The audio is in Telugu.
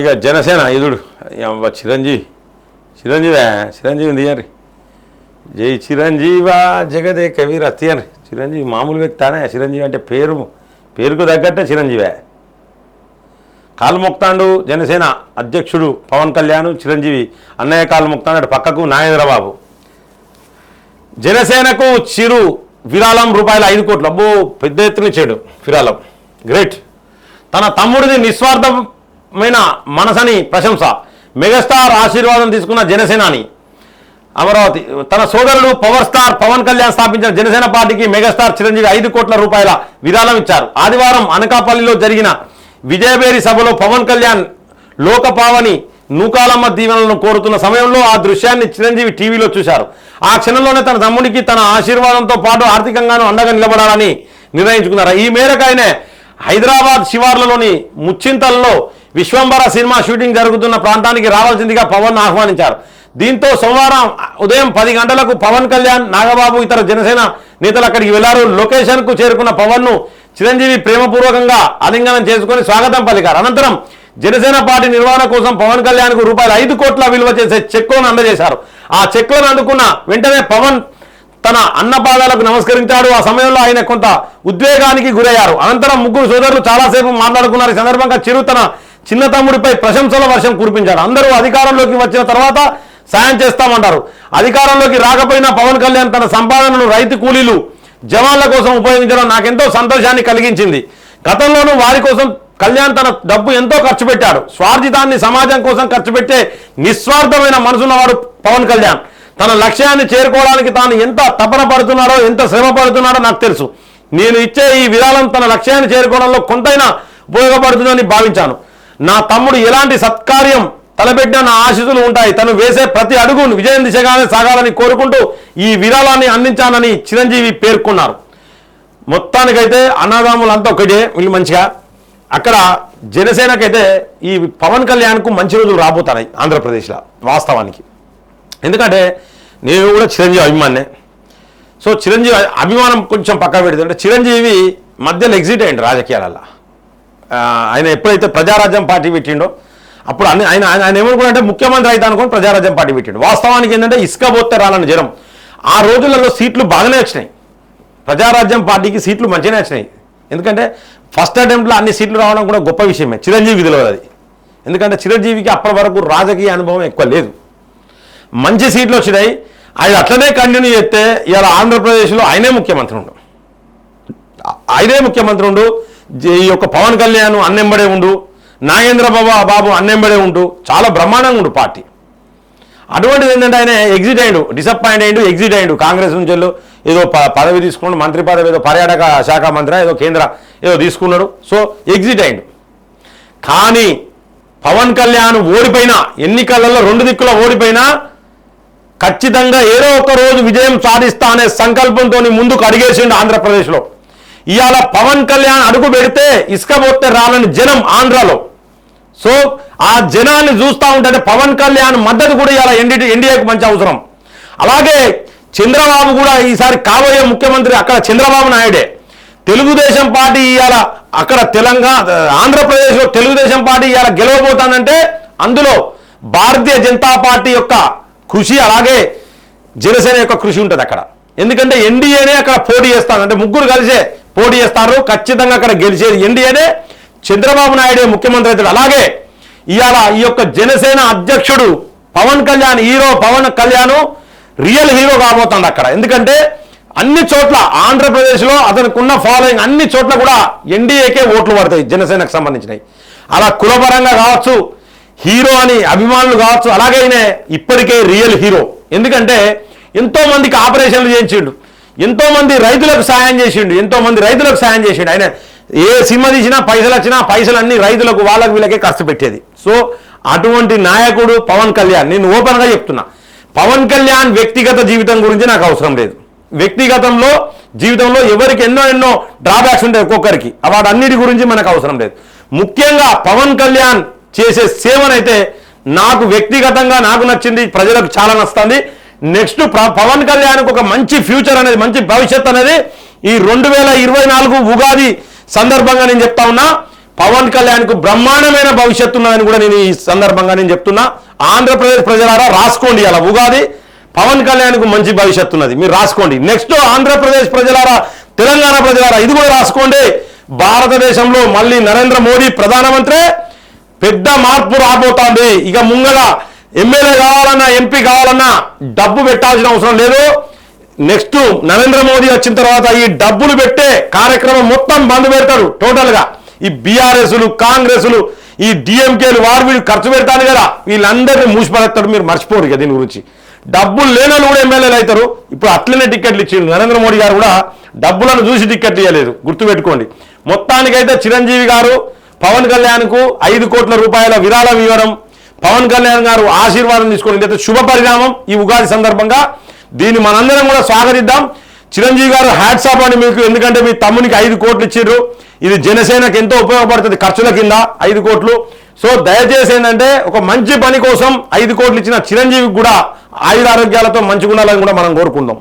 ఇక జనసేన ఇదుడు చిరంజీవి. చిరంజీవే చిరంజీవి తీయరి జై చిరంజీవా జగదే కవీర తీయరి చిరంజీవి మామూలు వ్యక్తానే చిరంజీవి అంటే పేరు పేరుకు తగ్గట్టే చిరంజీవే. కాలు మొక్తాండు జనసేన అధ్యక్షుడు పవన్ కళ్యాణ్ చిరంజీవి అన్నయ్య కాలు మొక్తాడు పక్కకు నాగేంద్రబాబు. జనసేనకు చిరు విరాళం రూపాయల ఐదు కోట్లు. అబ్బో పెద్ద ఎత్తున ఇచ్చాడు విరాళం. గ్రేట్. తన తమ్ముడిది నిస్వార్థమైన మనసని ప్రశంస. మెగాస్టార్ ఆశీర్వాదం తీసుకున్న జనసేనాని. అమరావతి తన సోదరుడు పవర్ స్టార్ పవన్ కళ్యాణ్ స్థాపించిన జనసేన పార్టీకి మెగాస్టార్ చిరంజీవి ఐదు కోట్ల రూపాయల విరాళం ఇచ్చారు. ఆదివారం అనకాపల్లిలో జరిగిన విజయబేరి సభలో పవన్ కళ్యాణ్ లోకపావని నూకాలమ్మ దీవెనలను కోరుతున్న సమయంలో ఆ దృశ్యాన్ని చిరంజీవి టీవీలో చూశారు. ఆ క్షణంలోనే తన తమ్ముడికి తన ఆశీర్వాదంతో పాటు ఆర్థికంగానూ అండగా నిలబడాలని నిర్ణయించుకున్నారు. ఈ మేరకు ఆయన హైదరాబాద్ శివార్లలోని ముచ్చింతల్లో విశ్వంబర సినిమా షూటింగ్ జరుగుతున్న ప్రాంతానికి రావాల్సిందిగా పవన్ ఆహ్వానించారు. దీంతో సోమవారం ఉదయం పది గంటలకు పవన్ కళ్యాణ్ నాగబాబు ఇతర జనసేన నేతలు అక్కడికి వెళ్ళారు. లొకేషన్కు చేరుకున్న పవన్ను చిరంజీవి ప్రేమపూర్వకంగా ఆలింగనం చేసుకుని స్వాగతం పలికారు. అనంతరం జనసేన పార్టీ నిర్వహణ కోసం పవన్ కళ్యాణ్కు రూపాయలు ఐదు కోట్ల విలువ చేసే చెక్కులను అందజేశారు. ఆ చెక్కులను అందుకున్న వెంటనే పవన్ తన అన్నపాదాలకు నమస్కరించాడు. ఆ సమయంలో ఆయన కొంత ఉద్వేగానికి గురయ్యారు. అనంతరం ముగ్గురు సోదరులు చాలాసేపు మాట్లాడుకున్నారు. ఈ సందర్భంగా చిరు తన చిన్న తమ్ముడిపై ప్రశంసల వర్షం కురిపించాడు. అందరూ అధికారంలోకి వచ్చిన తర్వాత సాయం చేస్తామంటారు. అధికారంలోకి రాకపోయినా పవన్ కళ్యాణ్ తన సంపాదనను రైతు కూలీలు జవాన్ల కోసం ఉపయోగించడం నాకెంతో సంతోషాన్ని కలిగించింది. గతంలోనూ వారి కోసం కళ్యాణ్ తన డబ్బు ఎంతో ఖర్చు పెట్టాడు. స్వార్థితాన్ని సమాజం కోసం ఖర్చు పెట్టే నిస్వార్థమైన మనసున్నవాడు పవన్ కళ్యాణ్. తన లక్ష్యాన్ని చేరుకోవడానికి తాను ఎంత తపన పడుతున్నాడో ఎంత శ్రమ పడుతున్నాడో నాకు తెలుసు. నేను ఇచ్చే ఈ విరాళం తన లక్ష్యాన్ని చేరుకోవడంలో కొంతైనా ఉపయోగపడుతుందని భావించాను. నా తమ్ముడు ఎలాంటి సత్కార్యం తలపెట్టిన నా ఆశీస్సులు ఉంటాయి. తను వేసే ప్రతి అడుగు విజయం దిశగానే సాగాలని కోరుకుంటూ ఈ విరాళాన్ని అందించానని చిరంజీవి పేర్కొన్నారు. మొత్తానికైతే అన్నదాములు అంతా ఒకటే వీళ్ళు మంచిగా. అక్కడ జనసేనకైతే ఈ పవన్ కళ్యాణ్కు మంచి రోజులు రాబోతున్నాయి ఆంధ్రప్రదేశ్లో వాస్తవానికి. ఎందుకంటే నేను కూడా చిరంజీవి అభిమానే సో చిరంజీవి అభిమానం కొంచెం పక్క పెడితే అంటే చిరంజీవి మధ్యలో ఎగ్జిట్ అయ్యండి రాజకీయాలలో ఆయన ఎప్పుడైతే ప్రజారాజ్యం పార్టీ పెట్టిండో అప్పుడు అన్ని ఆయన ఆయన ఆయన ఏమనుకున్నాడంటే ముఖ్యమంత్రి అయితే అనుకుని ప్రజారాజ్యం పార్టీ పెట్టిండు. వాస్తవానికి ఏంటంటే ఇసుక పోతే రాలని జనం. ఆ రోజులలో సీట్లు బాగానే వచ్చినాయి. ప్రజారాజ్యం పార్టీకి సీట్లు మంచిగానే వచ్చినాయి. ఎందుకంటే ఫస్ట్ అటెంప్ట్లో అన్ని సీట్లు రావడం కూడా గొప్ప విషయమే. చిరంజీవి తెలియదు అది. ఎందుకంటే చిరంజీవికి అప్పటి వరకు రాజకీయ అనుభవం ఎక్కువ లేదు. మంచి సీట్లు వచ్చినాయి. ఆయన అట్లనే కంటిన్యూ చేస్తే ఇవాళ ఆంధ్రప్రదేశ్లో ఆయనే ముఖ్యమంత్రి ఉండు. ఆయనే ముఖ్యమంత్రి ఉండు. ఈ యొక్క పవన్ కళ్యాణ్ అన్నెంబడే ఉండు నాగేంద్ర బాబు బాబు అన్నెంబడే ఉండు చాలా బ్రహ్మాండంగా ఉండు పార్టీ. అటువంటిది ఏంటంటే ఆయన ఎగ్జిట్ అయ్యాడు డిసప్పాయింట్ అయ్యిండు ఎగ్జిట్ అయ్యాడు కాంగ్రెస్ నుంచి ఏదో ప- పదవి తీసుకున్నాడు మంత్రి పదవి ఏదో పర్యాటక శాఖ మంత్రి ఏదో కేంద్ర ఏదో తీసుకున్నాడు. సో ఎగ్జిట్ అయ్యాడు కానీ పవన్ కళ్యాణ్ ఓడిపోయినా ఎన్నికలలో రెండు దిక్కుల ఓడిపోయినా ఖచ్చితంగా ఏదో ఒక రోజు విజయం సాధిస్తా అనే సంకల్పంతో ముందుకు అడిగేసిండు ఆంధ్రప్రదేశ్లో. ఇవాళ పవన్ కళ్యాణ్ అడుగు పెడితే ఇసుక పోతే రాలని జనం ఆంధ్రాలో. సో ఆ జనాన్ని చూస్తూ ఉంటే పవన్ కళ్యాణ్ మద్దతు కూడా ఇవాళ ఎన్డీ ఎన్డీఏకి మంచి అవసరం. అలాగే చంద్రబాబు కూడా ఈసారి కాబోయే ముఖ్యమంత్రి అక్కడ చంద్రబాబు నాయుడే. తెలుగుదేశం పార్టీ ఇవాళ అక్కడ తెలంగాణ ఆంధ్రప్రదేశ్లో తెలుగుదేశం పార్టీ ఇవాళ గెలవబోతానంటే అందులో భారతీయ జనతా పార్టీ యొక్క కృషి అలాగే జనసేన యొక్క కృషి ఉంటుంది అక్కడ. ఎందుకంటే ఎన్డీఏనే అక్కడ పోటీ చేస్తాను అంటే ముగ్గురు కలిసే పోటీ చేస్తారు. ఖచ్చితంగా అక్కడ గెలిచేది ఎన్డీఏనే. చంద్రబాబు నాయుడే ముఖ్యమంత్రి అవుతాడు. అలాగే ఇవాళ ఈ యొక్క జనసేన అధ్యక్షుడు Pavan Kalyan hero Pavan Kalyan real hero కాబోతుంది అక్కడ. ఎందుకంటే అన్ని చోట్ల ఆంధ్రప్రదేశ్లో అతనికి ఉన్న ఫాలోయింగ్ అన్ని చోట్ల కూడా ఎన్డీఏకే ఓట్లు పడతాయి జనసేనకు సంబంధించినవి. అలా కులపరంగా కావచ్చు హీరో అని అభిమానులు కావచ్చు అలాగైనా ఇప్పటికే రియల్ హీరో. ఎందుకంటే ఎంతో మందికి ఆపరేషన్లు చేయించిండు. ఎంతోమంది రైతులకు సాయం చేసిండు ఎంతోమంది రైతులకు సాయం చేసిండు. ఆయన ఏ సినిమా తీసినా పైసలు వచ్చినా పైసలు రైతులకు వాళ్ళకి వీళ్ళకే ఖర్చు పెట్టేది. సో అటువంటి నాయకుడు పవన్ కళ్యాణ్ నేను ఓపెన్గా చెప్తున్నా. పవన్ కళ్యాణ్ వ్యక్తిగత జీవితం గురించి నాకు అవసరం లేదు. వ్యక్తిగతంలో జీవితంలో ఎవరికి ఎన్నో ఎన్నో డ్రాబ్యాక్స్ ఉంటాయి ఒక్కొక్కరికి. వాటన్నిటి గురించి మనకు అవసరం లేదు. ముఖ్యంగా పవన్ కళ్యాణ్ చేసే సేవనైతే నాకు వ్యక్తిగతంగా నాకు నచ్చింది ప్రజలకు చాలా నచ్చుతుంది. నెక్స్ట్ పవన్ కళ్యాణ్కి ఒక మంచి ఫ్యూచర్ అనేది మంచి భవిష్యత్ అనేది ఈ రెండు వేల ఇరవై నాలుగు ఉగాది సందర్భంగా నేను చెప్తా ఉన్నా. పవన్ కళ్యాణ్కు బ్రహ్మాండమైన భవిష్యత్తు ఉన్నదని కూడా నేను ఈ సందర్భంగా నేను చెప్తున్నా. ఆంధ్రప్రదేశ్ ప్రజలారా రాసుకోండి అలా ఉగాది. పవన్ కళ్యాణ్కు మంచి భవిష్యత్తు ఉన్నది. మీరు రాసుకోండి. నెక్స్ట్ ఆంధ్రప్రదేశ్ ప్రజలారా తెలంగాణ ప్రజలారా ఇది కూడా రాసుకోండి. భారతదేశంలో మళ్ళీ నరేంద్ర మోడీ ప్రధానమంత్రి. పెద్ద మార్పు రాబోతోంది. ఇక ముంగల ఎమ్మెల్యే కావాలన్నా ఎంపీ కావాలన్నా డబ్బు పెట్టాల్సిన అవసరం లేదు. నెక్స్ట్ నరేంద్ర మోదీ వచ్చిన తర్వాత ఈ డబ్బులు పెట్టే కార్యక్రమం మొత్తం బంద్ పెడతారు టోటల్గా ఈ బీఆర్ఎస్లు కాంగ్రెస్లు ఈ డిఎంకేలు వారు వీళ్ళు ఖర్చు పెడతాను కదా. వీళ్ళందరినీ మూసిపడేస్తాడు మీరు మర్చిపోరు కదా దీని గురించి. డబ్బులు లేని కూడా ఎమ్మెల్యేలు అవుతారు. ఇప్పుడు అట్లనే టికెట్లు ఇచ్చిండు నరేంద్ర మోడీ గారు కూడా డబ్బులను చూసి టికెట్ ఇవ్వలేదు గుర్తుపెట్టుకోండి. మొత్తానికైతే చిరంజీవి గారు పవన్ కళ్యాణ్కు ఐదు కోట్ల రూపాయల విరాళం ఇవ్వడం పవన్ కళ్యాణ్ గారు ఆశీర్వాదం తీసుకోవడం అయితే శుభ పరిణామం ఈ ఉగాది సందర్భంగా దీన్ని మనందరం కూడా స్వాగతిద్దాం. చిరంజీవి గారు హ్యాట్స్ ఆఫ్ అని మీకు ఎందుకంటే మీ తమ్మునికి ఐదు కోట్లు ఇచ్చిర్రు ఇది జనసేనకు ఎంతో ఉపయోగపడుతుంది ఖర్చుల కింద ఐదు కోట్లు. సో దయచేసి ఏంటంటే ఒక మంచి పని కోసం ఐదు కోట్లు ఇచ్చిన చిరంజీవికి కూడా ఆయుర ఆరోగ్యాలతో మంచిగా ఉండాలని కూడా మనం కోరుకుందాం.